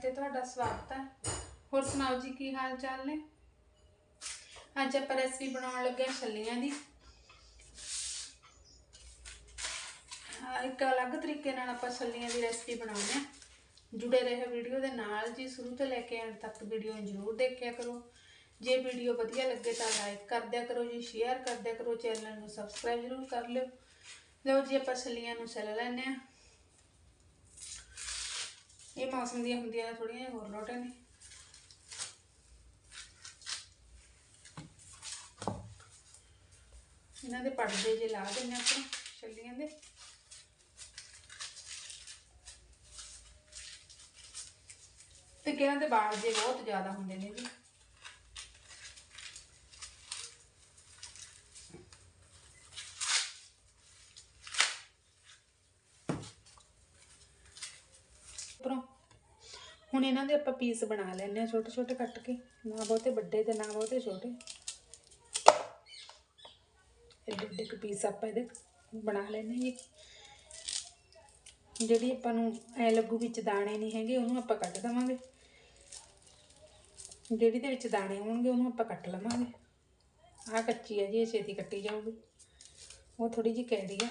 ਤੇ ਤੁਹਾਡਾ ਸਵਾਗਤ ਹੈ। ਹੋਰ ਸੁਣਾਓ ਜੀ, ਕੀ ਹਾਲ ਚਾਲ ਨੇ? ਅੱਜ ਆਪਾਂ ਰੈਸਪੀ ਬਣਾਉਣ ਲੱਗੇ ਹਾਂ ਛੱਲੀਆਂ ਦੀ। ਇੱਕ ਅਲੱਗ ਤਰੀਕੇ ਨਾਲ ਆਪਾਂ ਛੱਲੀਆਂ ਦੀ ਰੈਸਪੀ ਬਣਾਉਂਦੇ ਹਾਂ। ਜੁੜੇ ਰਹੇ ਵੀਡੀਓ ਦੇ ਨਾਲ ਜੀ, ਸ਼ੁਰੂ ਤੋਂ ਲੈ ਕੇ ਅੰਤ ਤੱਕ ਵੀਡੀਓ ਜ਼ਰੂਰ ਦੇਖਿਆ ਕਰੋ। ਜੇ ਵੀਡੀਓ ਵਧੀਆ ਲੱਗੇ ਤਾਂ ਲਾਈਕ ਕਰ ਦਿਆ ਕਰੋ ਜੀ, ਸ਼ੇਅਰ ਕਰ ਦਿਆ ਕਰੋ, ਚੈਨਲ ਨੂੰ ਸਬਸਕ੍ਰਾਈਬ ਜ਼ਰੂਰ ਕਰ ਲਿਓ। ਲਓ ਜੀ, ਆਪਾਂ ਛੱਲੀਆਂ ਨੂੰ ਛਿੱਲ ਲੈਂਦੇ ਹਾਂ। ਇਹ ਮੌਸਮ ਦੀਆਂ ਹੁੰਦੀਆਂ ਨੇ ਥੋੜੀਆਂ ਜਿਹੀਆਂ ਹੋਰ ਲੋਟੇ ਨੇ। ਇਹਨਾਂ ਦੇ ਪਰਦੇ ਜੇ ਲਾ ਦਿੰਨੇ ਆਪਾਂ, ਛੱਲੀਆਂ ਦੇ। ਤੇ ਕਿਹਨਾਂ ਦੇ ਵਾਲ ਜੇ ਬਹੁਤ ਜ਼ਿਆਦਾ ਹੁੰਦੇ ਨੇ ਜੀ ਉੱਪਰੋਂ ਹੁਣ ਇਹਨਾਂ ਦੇ ਆਪਾਂ ਪੀਸ ਬਣਾ ਲੈਣੇ ਆ ਛੋਟੇ ਛੋਟੇ ਕੱਟ ਕੇ, ਨਾ ਬਹੁਤੇ ਵੱਡੇ ਤੇ ਨਾ ਬਹੁਤੇ ਛੋਟੇ। ਐਡੇ ਐਡੇ ਕੁ ਪੀਸ ਆਪਾਂ ਇਹਦੇ ਬਣਾ ਲੈਣੇ ਜੀ। ਜਿਹੜੀ ਆਪਾਂ ਨੂੰ ਐ ਲੱਗੂ ਵਿੱਚ ਦਾਣੇ ਨਹੀਂ ਹੈਗੇ, ਉਹਨੂੰ ਆਪਾਂ ਕੱਟ ਦੇਵਾਂਗੇ। ਜਿਹੜੀ ਦੇ ਵਿੱਚ ਦਾਣੇ ਹੋਣਗੇ, ਉਹਨੂੰ ਆਪਾਂ ਕੱਟ ਲਵਾਂਗੇ। ਆਹ ਕੱਚੀ ਹੈ ਜੀ, ਇਹ ਛੇਤੀ ਕੱਟੀ ਜਾਊਗੀ। ਉਹ ਥੋੜੀ ਜਿਹੀ ਕੈੜੀ ਆ।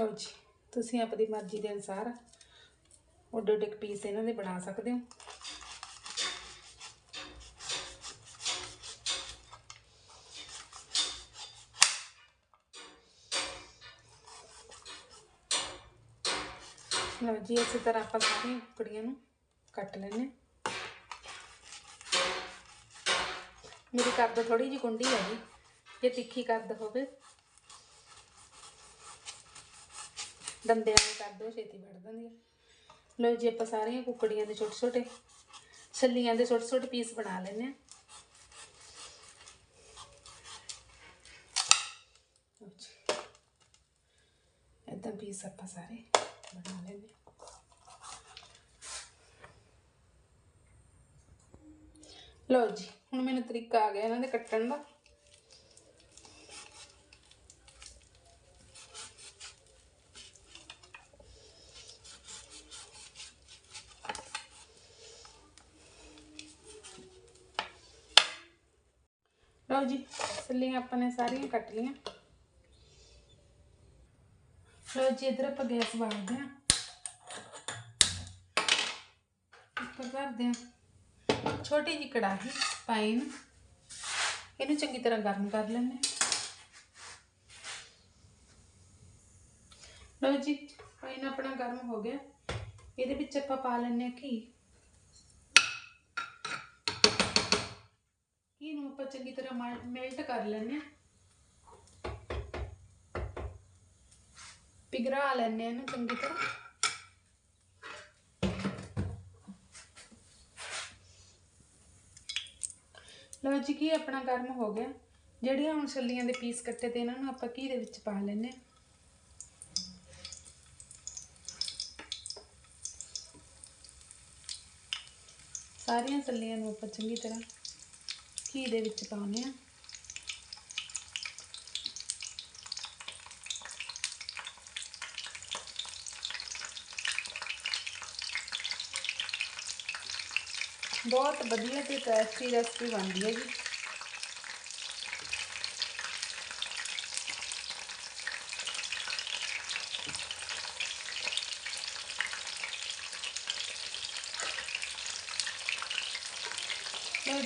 ਲਓ ਜੀ, ਤੁਸੀਂ ਆਪਣੀ ਮਰਜ਼ੀ ਦੇ ਅਨੁਸਾਰ ਉੱਡੇ ਉੱਡੇ ਪੀਸ ਇਹਨਾਂ ਦੇ ਬਣਾ ਸਕਦੇ ਹੋ। ਲਓ ਜੀ, ਇਸੇ ਤਰ੍ਹਾਂ ਆਪਾਂ ਸਾਰੀਆਂ ਕੁਕੜੀਆਂ ਨੂੰ ਕੱਟ ਲੈਣੇ ਮੇਰੀ ਕਰਦ ਥੋੜੀ ਜਿਹੀ ਕੁੰਡੀ ਹੈ ਜੀ, ਜੇ ਤਿੱਖੀ ਕਰਦ ਹੋਵੇ। ਦੰਦਿਆਂ ਨੂੰ ਕਰ ਦਿਓ ਛੇਤੀ ਵੱਢ ਦਿੰਦੀ ਆ। ਲਓ ਜੀ, ਆਪਾਂ ਸਾਰੀਆਂ ਕੁੱਕੜੀਆਂ ਦੇ ਛੋਟੇ ਛੋਟੇ, ਛੱਲੀਆਂ ਦੇ ਛੋਟੇ ਛੋਟੇ ਪੀਸ ਬਣਾ ਲੈਣੇ ਆ। ਲਓ ਇਦਾਂ ਪੀਸ ਆਪਾਂ ਸਾਰੇ ਬਣਾ ਲੈਣੇ ਲਓ ਜੀ, ਹੁਣ ਮੈਨੂੰ ਤਰੀਕਾ ਆ ਗਿਆ ਇਹਨਾਂ ਦੇ ਕੱਟਣ ਦਾ। ਲਓ ਜੀ ਛੱਲੀਆਂ ਆਪਾਂ ਨੇ ਸਾਰੀਆਂ ਕੱਟ ਲਈਆਂ। ਲਓ ਜੀ, ਇਧਰ ਆਪਾਂ ਗੈਸ ਬਾਲਦੇ ਹਾਂ। ਉੱਪਰ ਰੱਖਦੇ ਹਾਂ ਛੋਟੀ ਜਿਹੀ ਕੜਾਹੀ ਪਾਈਨ ਇਹਨੂੰ ਚੰਗੀ ਤਰ੍ਹਾਂ ਗਰਮ ਕਰ ਲੈਣੇ ਲਓ ਜੀ ਪਾਈਨ ਆਪਣਾ ਗਰਮ ਹੋ ਗਿਆ। ਇਹਦੇ ਵਿੱਚ ਆਪਾਂ ਪਾ ਲੈਣੇ ਆ ਘੀ। ਘੀ ਨੂੰ ਆਪਾਂ ਚੰਗੀ ਤਰ੍ਹਾਂ ਮੈਲਟ ਕਰ ਲੈਣੇ ਆ ਪਿਘਰਾ ਲੈਣੇ ਆ ਇਹਨੂੰ ਚੰਗੀ ਤਰ੍ਹਾਂ। ਲਓ ਜੀ, ਕੀ ਆਪਣਾ ਗਰਮ ਹੋ ਗਿਆ। ਜਿਹੜੀਆਂ ਹੁਣ ਛੱਲੀਆਂ ਦੇ ਪੀਸ ਕੱਟੇ ਤੇ ਇਹਨਾਂ ਨੂੰ ਆਪਾਂ ਘੀ ਦੇ ਵਿੱਚ ਪਾ ਲੈਣੇ ਆ ਸਾਰੀਆਂ ਛੱਲੀਆਂ ਨੂੰ ਆਪਾਂ ਚੰਗੀ ਤਰ੍ਹਾਂ ਘੀ ਦੇ ਵਿੱਚ ਪਾਉਂਦੇ ਆ ਬਹੁਤ ਵਧੀਆ ਤੇ ਟੇਸਟੀ ਰੈਸਪੀ ਬਣਦੀ ਹੈ ਜੀ।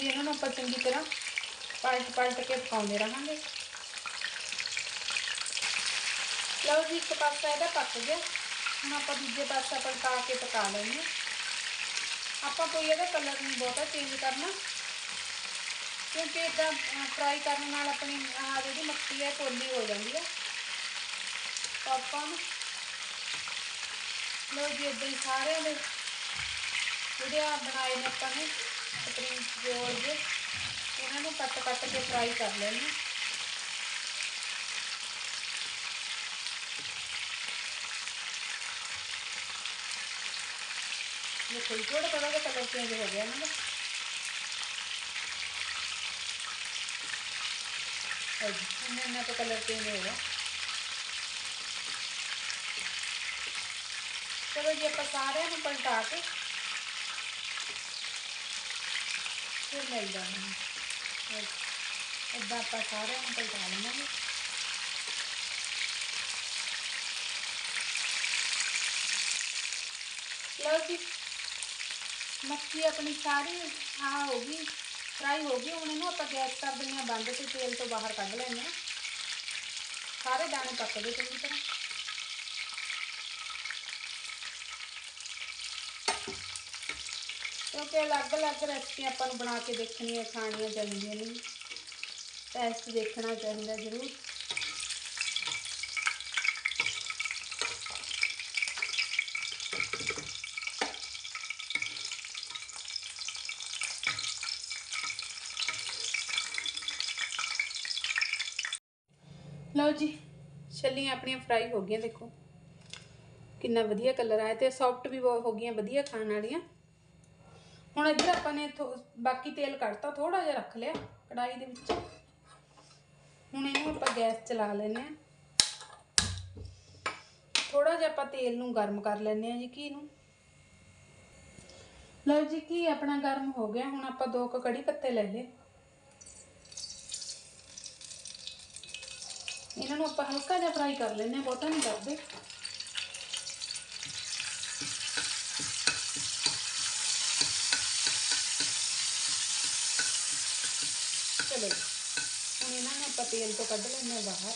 ਜੀ ਇਹਨਾਂ ਨੂੰ ਆਪਾਂ ਚੰਗੀ ਤਰ੍ਹਾਂ ਪਲਟ ਪਲਟ ਕੇ ਪਕਾਉਂਦੇ ਰਹਾਂਗੇ। ਲਓ ਜੀ, ਇੱਕ ਪਾਸਾ ਇਹਦਾ ਪੱਕ ਗਿਆ। ਹੁਣ ਆਪਾਂ ਦੂਜੇ ਪਾਸਾ ਪਲਟਾ ਕੇ ਪਕਾ ਲੈਂਦੇ ਆਪਾਂ ਕੋਈ ਇਹਦਾ ਕਲਰ ਨਹੀਂ ਬਹੁਤਾ ਚੇਂਜ ਕਰਨਾ। ਕਿਉਂਕਿ ਇਦਾਂ ਫਰਾਈ ਕਰਨ ਨਾਲ ਆਪਣੀ, ਆਹ, ਜਿਹੜੀ ਮੱਕੀ ਹੈ, ਪੋਲੀ ਹੋ ਜਾਂਦੀ ਹੈ। ਆਪਾਂ ਲਓ ਜੀ ਇਦਾਂ ਹੀ ਸਾਰਿਆਂ ਦੇ ਜਿਹੜੇ ਆ ਬਣਾਏ ਨੇ ਆਪਾਂ ਨੇ ਸਪਰਿੰਗ ਰੋਲ ਦੇ ਇਹਨਾਂ ਨੂੰ ਕੱਟ ਕੱਟ ਕੇ ਫਰਾਈ ਕਰ ਲੈਣੇ ਦੇਖੋ ਜੀ ਥੋੜਾ ਥੋੜਾ ਜਿਹਾ ਕਲਰ ਚੇਂਜ ਹੋ ਗਿਆ ਇਹਨਾਂ ਦਾ ਇੰਨਾ ਇੰਨਾ ਤਾਂ ਕਲਰ ਚੇਂਜ ਹੋਗਾ ਚਲੋ ਜੀ, ਆਪਾਂ ਸਾਰਿਆਂ ਨੂੰ ਪਲਟਾ ਕੇ ਫਿਰ ਮਿਲ ਜਾਵਾਂਗੇ ਇੱਦਾਂ ਆਪਾਂ ਸਾਰਿਆਂ ਨੂੰ ਪਲਟਾ ਲਵਾਂਗੇ ਲਓ ਜੀ ਮੱਛੀ ਆਪਣੀ ਸਾਰੀ ਆ ਹੋ ਗਈ ਫਰਾਈ ਹੋ ਗਈ ਹੁਣ ਇਹਨੂੰ ਆਪਾਂ ਗੈਸ ਕਰ ਦਿੰਦੇ ਹਾਂ ਬੰਦ ਤੇ ਤੇਲ ਤੋਂ ਬਾਹਰ ਕੱਢ ਲੈਂਦੇ ਹਾਂ ਸਾਰੇ ਦਾਣੇ ਪੱਕ ਗਏ ਚੰਗੀ ਤਰ੍ਹਾਂ ਕਿਉਂਕਿ ਅਲੱਗ-ਅਲੱਗ ਰੈਸਪੀ ਆਪਾਂ ਨੂੰ ਬਣਾ ਕੇ ਦੇਖਣੀਆਂ, ਖਾਣੀਆਂ ਚਾਹੀਦੀਆਂ ਨੇ। ਟੈਸਟ ਦੇਖਣਾ ਚਾਹੀਦਾ ਜ਼ਰੂਰ। ਲਓ ਜੀ, ਛੱਲੀਆਂ ਆਪਣੀਆਂ ਫਰਾਈ ਹੋ ਗਈਆਂ, ਦੇਖੋ। ਕਿੰਨਾ ਵਧੀਆ ਕਲਰ ਆਇਆ ਤੇ ਸੌਫਟ ਵੀ ਬਹੁਤ ਹੋ ਗਈਆਂ, ਵਧੀਆ ਖਾਣ ਵਾਲੀਆਂ। ਹੁਣ ਇੱਧਰ ਆਪਾਂ ਨੇ ਬਾਕੀ ਤੇਲ ਕੱਢਤਾ ਥੋੜਾ ਜਿਹਾ ਰੱਖ ਲਿਆ ਕੜਾਈ ਦੇ ਵਿੱਚ। ਹੁਣ ਇਹਨੂੰ ਆਪਾਂ ਗੈਸ ਚਲਾ ਲੈਨੇ ਆ ਥੋੜਾ ਜਿਹਾ ਆਪਾਂ ਤੇਲ ਨੂੰ ਗਰਮ ਕਰ ਲੈਨੇ ਆ ਜੀ ਘੀ ਨੂੰ ਲਓ ਜੀ, ਘੀ ਆਪਣਾ ਗਰਮ ਹੋ ਗਿਆ। ਹੁਣ ਆਪਾਂ ਦੋ ਕੁ ਕੜੀ ਪੱਤੇ ਲੈ ਲਏ। ਇਹਨਾਂ ਨੂੰ ਆਪਾਂ ਹਲਕਾ ਜਿਹਾ ਫਰਾਈ ਕਰ ਲੈਨੇ ਆ ਬਹੁਤਾ ਨਹੀਂ ਕਰਦੇ। ਚਲੋ ਹੁਣ ਇਹਨਾਂ ਨੂੰ ਆਪਾਂ ਤੇਲ ਤੋਂ ਕੱਢ ਲੈਂਦੇ ਬਾਹਰ।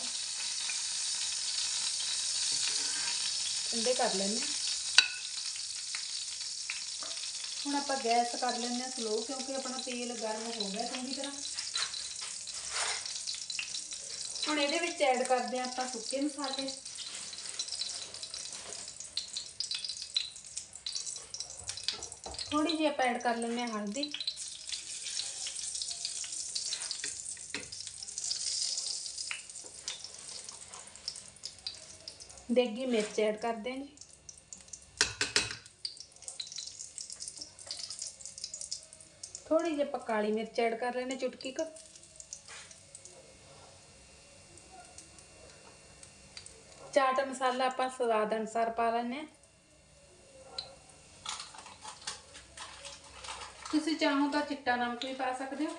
ਠੰਡੇ ਕਰ ਲੈਂਦੇ ਹੁਣ ਆਪਾਂ ਗੈਸ ਕਰ ਲੈਂਦੇ ਹਾਂ ਸਲੋ ਕਿਉਂਕਿ ਆਪਣਾ ਤੇਲ ਗਰਮ ਹੋ ਗਿਆ ਚੰਗੀ ਤਰ੍ਹਾਂ। ਹੁਣ ਇਹਦੇ ਵਿੱਚ ਐਡ ਕਰਦੇ ਹਾਂ ਆਪਾਂ ਸੁੱਕੇ ਮਸਾਲੇ। ਥੋੜੀ ਜਿਹੀ ਆਪਾਂ ਐਡ ਕਰ ਲੈਂਦੇ ਹਾਂ ਹਲਦੀ। ਦੇਗੀ ਮਿਰਚ ਐਡ ਕਰਦੇ ਹਾਂ ਥੋੜੀ ਜਿਹੀ ਆਪਾਂ ਕਾਲੀ ਮਿਰਚ ਐਡ ਕਰ ਲੈਣੇ ਚੁਟਕੀ ਕੁ। ਚਾਟ ਮਸਾਲਾ ਆਪਾਂ ਸਵਾਦ ਅਨੁਸਾਰ ਪਾ ਲੈਣੇ ਹਾਂ। ਤੁਸੀਂ ਚਾਹੋ ਤਾਂ ਚਿੱਟਾ ਨਮਕ ਵੀ ਪਾ ਸਕਦੇ ਹੋ।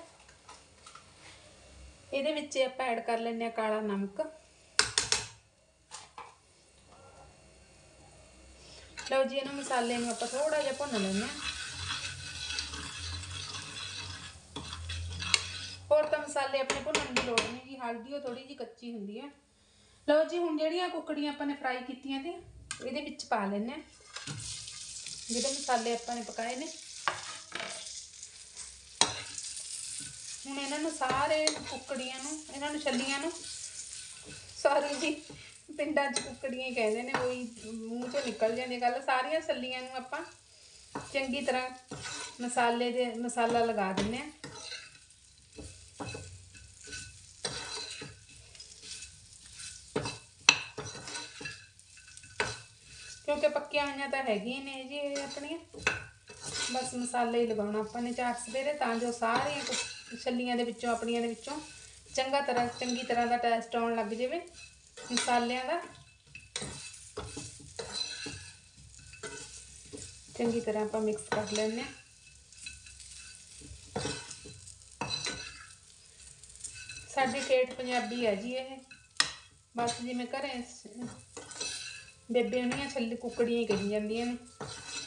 ਇਹਦੇ ਵਿੱਚ ਆਪਾਂ ਐਡ ਕਰ ਲੈਂਦੇ ਹਾਂ ਕਾਲਾ ਨਮਕ। ਲਓ ਜੀ, ਇਹਨਾਂ ਮਸਾਲੇ ਨੂੰ ਆਪਾਂ ਥੋੜਾ ਜਿਹਾ ਭੁੰਨ ਲੈਂਦੇ ਹਾਂ। ਹੋਰ ਤਾਂ ਮਸਾਲੇ ਆਪਣੇ ਭੁੰਨਣ ਦੀ ਲੋੜ ਨਹੀਂ ਜੀ ਹਲਦੀ ਉਹ ਥੋੜੀ ਜੀ ਕੱਚੀ ਹੁੰਦੀ ਹੈ। ਲਓ ਜੀ, ਹੁਣ ਜਿਹੜੀਆਂ ਕੁੱਕੜੀਆਂ ਆਪਾਂ ਨੇ ਫਰਾਈ ਕੀਤੀਆਂ ਤੇ, ਇਹਦੇ ਵਿੱਚ ਪਾ ਲੈਣੇ ਆ ਜਿਹੜੇ ਮਸਾਲੇ ਆਪਾਂ ਨੇ ਪਕਾਏ ਨੇ। ਹੁਣ ਇਹਨਾਂ ਨੂੰ ਸਾਰੇ ਕੁਕੜੀਆਂ ਨੂੰ, ਇਹਨਾਂ ਨੂੰ ਛੱਲੀਆਂ ਨੂੰ ਸੌਰੀ ਜੀ ਪਿੰਡਾਂ 'ਚ ਕੁੱਕੜੀਆਂ ਹੀ ਕਹਿੰਦੇ ਨੇ ਉਹੀ ਮੂੰਹ 'ਚੋਂ ਨਿਕਲ ਜਾਂਦੀ ਗੱਲ। ਸਾਰੀਆਂ ਛੱਲੀਆਂ ਨੂੰ ਆਪਾਂ ਚੰਗੀ ਤਰ੍ਹਾਂ ਮਸਾਲੇ ਦੇ, ਮਸਾਲਾ ਲਗਾ ਦਿੰਨੇ ਆ ਕਿਉਂਕਿ ਪੱਕੀਆਂ ਹੋਈਆਂ ਤਾਂ ਹੈਗੀਆਂ ਨੇ ਜੀ ਇਹ ਆਪਣੀਆਂ। ਬਸ ਮਸਾਲੇ ਹੀ ਲਗਾਉਣਾ ਆਪਾਂ ਨੇ ਚਾਰ ਸਵੇਰੇ, ਤਾਂ ਜੋ ਸਾਰੀਆਂ ਕੁ- ਛੱਲੀਆਂ ਦੇ ਵਿੱਚੋਂ, ਆਪਣੀਆਂ ਦੇ ਵਿੱਚੋਂ ਚੰਗਾ ਤਰ੍ਹਾਂ, ਚੰਗੀ ਤਰ੍ਹਾਂ ਦਾ ਟੇਸਟ ਆਉਣ ਲੱਗ ਜਾਵੇ। ਮਸਾਲਿਆਂ ਦਾ। ਚੰਗੀ ਤਰ੍ਹਾਂ ਆਪਾਂ ਮਿਕਸ ਕਰ ਲੈਂਦੇ ਹਾਂ। ਸਾਡੀ ਠੇਠ ਪੰਜਾਬੀ ਹੈ ਜੀ ਇਹ। ਬਸ ਜਿਵੇਂ ਘਰੇ ਬੇਬੇ ਉਹਨੀਆਂ ਛੱਲੀ ਕੁੱਕੜੀਆਂ ਹੀ ਕਹੀ ਜਾਂਦੀਆਂ ਨੇ।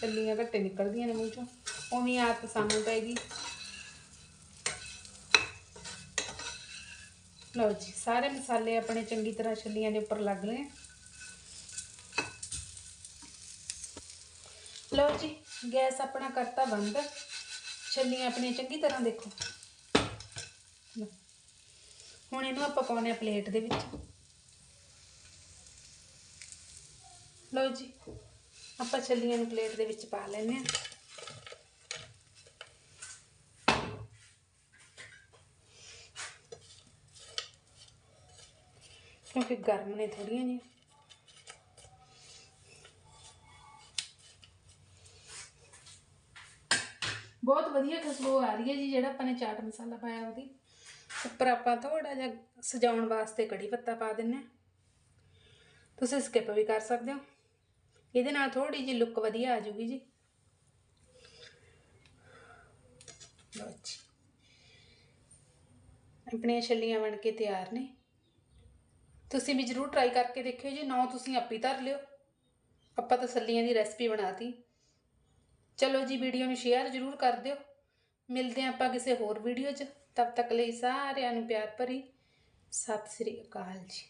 ਛੱਲੀਆਂ ਘੱਟੇ ਨਿਕਲਦੀਆਂ ਨੇ ਮੂੰਹ ਚੋਂ। ਉਵੇਂ ਆਦਤ ਸਾਨੂੰ ਪੈਗੀ ਲਓ ਜੀ, ਸਾਰੇ ਮਸਾਲੇ ਆਪਣੇ ਚੰਗੀ ਤਰ੍ਹਾਂ ਛੱਲੀਆਂ ਦੇ ਉੱਪਰ ਲੱਗ ਲਏ ਲਓ ਜੀ, ਗੈਸ ਆਪਣਾ ਕਰਤਾ ਬੰਦ। ਛੱਲੀਆਂ ਆਪਣੀਆਂ ਚੰਗੀ ਤਰ੍ਹਾਂ ਦੇਖੋ। ਹੁਣ ਇਹਨੂੰ ਆਪਾਂ ਪਾਉਣੇ ਆ ਪਲੇਟ ਦੇ ਵਿੱਚ। ਲਓ ਜੀ, ਆਪਾਂ ਛੱਲੀਆਂ ਨੂੰ ਪਲੇਟ ਦੇ ਵਿੱਚ ਪਾ ਲੈਂਦੇ ਹਾਂ। ਕਿਉਂਕਿ ਗਰਮ ਨੇ ਥੋੜੀਆਂ ਜੀ ਬਹੁਤ ਵਧੀਆ ਖੁਸ਼ਬੂ ਆ ਰਹੀ ਹੈ ਜੀ, ਜਿਹੜਾ ਆਪਾਂ ਨੇ ਚਾਟ ਮਸਾਲਾ ਪਾਇਆ ਉਹਦੀ। ਉੱਪਰ ਆਪਾਂ ਥੋੜਾ ਜਿਹਾ ਸਜਾਉਣ ਵਾਸਤੇ ਕੜੀ ਪੱਤਾ ਪਾ ਦਿੰਨੇ ਹਾਂ। ਤੁਸੀਂ ਸਕਿਪ ਵੀ ਕਰ ਸਕਦੇ ਹੋ। ਇਹਦੇ ਨਾਲ ਥੋੜੀ ਜਿਹੀ ਲੁੱਕ ਵਧੀਆ ਆ ਜੂਗੀ ਜੀ। ਲਓ ਜੀ। ਆਪਣੀਆਂ ਛੱਲੀਆਂ ਬਣ ਕੇ ਤਿਆਰ ਨੇ। ਤੁਸੀਂ ਵੀ ਜਰੂਰ ਟਰਾਈ ਕਰਕੇ ਦੇਖਿਓ ਜੀ, ਨਾ ਤੁਸੀਂ ਆਪੀ ਧਰ ਲਿਓ। ਆਪਾਂ ਤਸੱਲੀਆਂ ਦੀ ਰੈਸਪੀ ਬਣਾਤੀ। ਚਲੋ ਜੀ ਵੀਡੀਓ ਨੂੰ ਸ਼ੇਅਰ ਜਰੂਰ ਕਰ ਦਿਓ। ਮਿਲਦੇ ਹਾਂ ਆਪਾਂ ਕਿਸੇ ਹੋਰ ਵੀਡੀਓ 'ਚ। ਤਬ ਤੱਕ ਲਈ ਸਾਰਿਆਂ ਨੂੰ ਪਿਆਰ ਭਰੀ। ਸਤਿ ਸ੍ਰੀ ਅਕਾਲ ਜੀ।